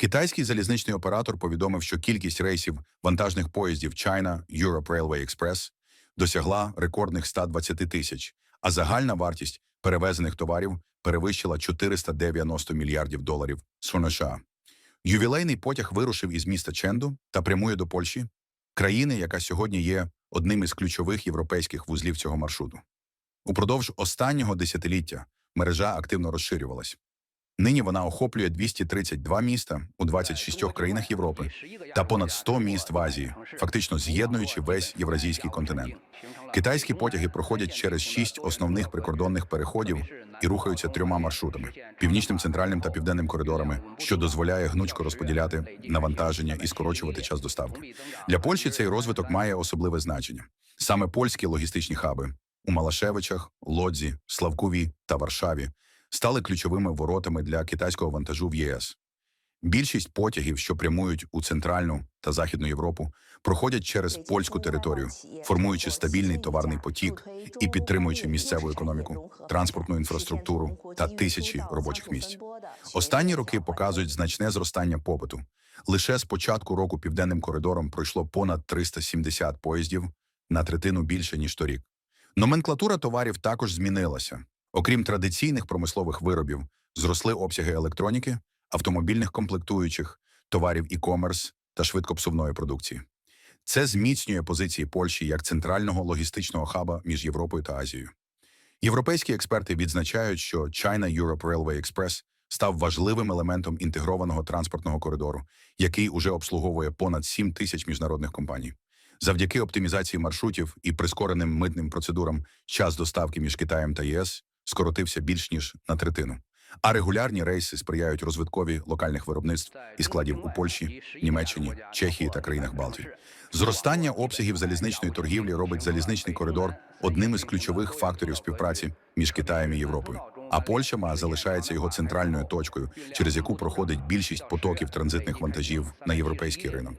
Китайський залізничний оператор повідомив, що кількість рейсів вантажних поїздів China Europe Railway Express досягла рекордних 120 тисяч, а загальна вартість перевезених товарів перевищила 490 мільярдів доларів США. Ювілейний потяг вирушив із міста Ченду та прямує до Польщі, країни, яка сьогодні є одним із ключових європейських вузлів цього маршруту. Упродовж останнього десятиліття мережа активно розширювалась. Нині вона охоплює 232 міста у 26 країнах Європи та понад 100 міст в Азії, фактично з'єднуючи весь євразійський континент. Китайські потяги проходять через шість основних прикордонних переходів і рухаються трьома маршрутами: північним, центральним та південним коридорами, що дозволяє гнучко розподіляти навантаження і скорочувати час доставки. Для Польщі цей розвиток має особливе значення. Саме польські логістичні хаби у Малашевичах, Лодзі, Славкові та Варшаві стали ключовими воротами для китайського вантажу в ЄС. Більшість потягів, що прямують у центральну та західну Європу, проходять через польську територію, формуючи стабільний товарний потік і підтримуючи місцеву економіку, транспортну інфраструктуру та тисячі робочих місць. Останні роки показують значне зростання попиту. Лише з початку року південним коридором пройшло понад 370 поїздів на третину більше ніж торік. Номенклатура товарів також змінилася. Окрім традиційних промислових виробів, зросли обсяги електроніки, автомобільних комплектуючих, товарів e-commerce та швидкопсувної продукції. Це зміцнює позиції Польщі як центрального логістичного хаба між Європою та Азією. Європейські експерти відзначають, що China Europe Railway Express став важливим елементом інтегрованого транспортного коридору, який уже обслуговує понад 7 тисяч міжнародних компаній. Завдяки оптимізації маршрутів і прискореним митним процедурам час доставки між Китаєм та ЄС скоротився більш ніж на третину. А регулярні рейси сприяють розвиткові локальних виробництв і складів у Польщі, Німеччині, Чехії та країнах Балтії. Зростання обсягів залізничної торгівлі робить залізничний коридор одним із ключових факторів співпраці між Китаєм і Європою. А Польща залишається його центральною точкою, через яку проходить більшість потоків транзитних вантажів на європейський ринок.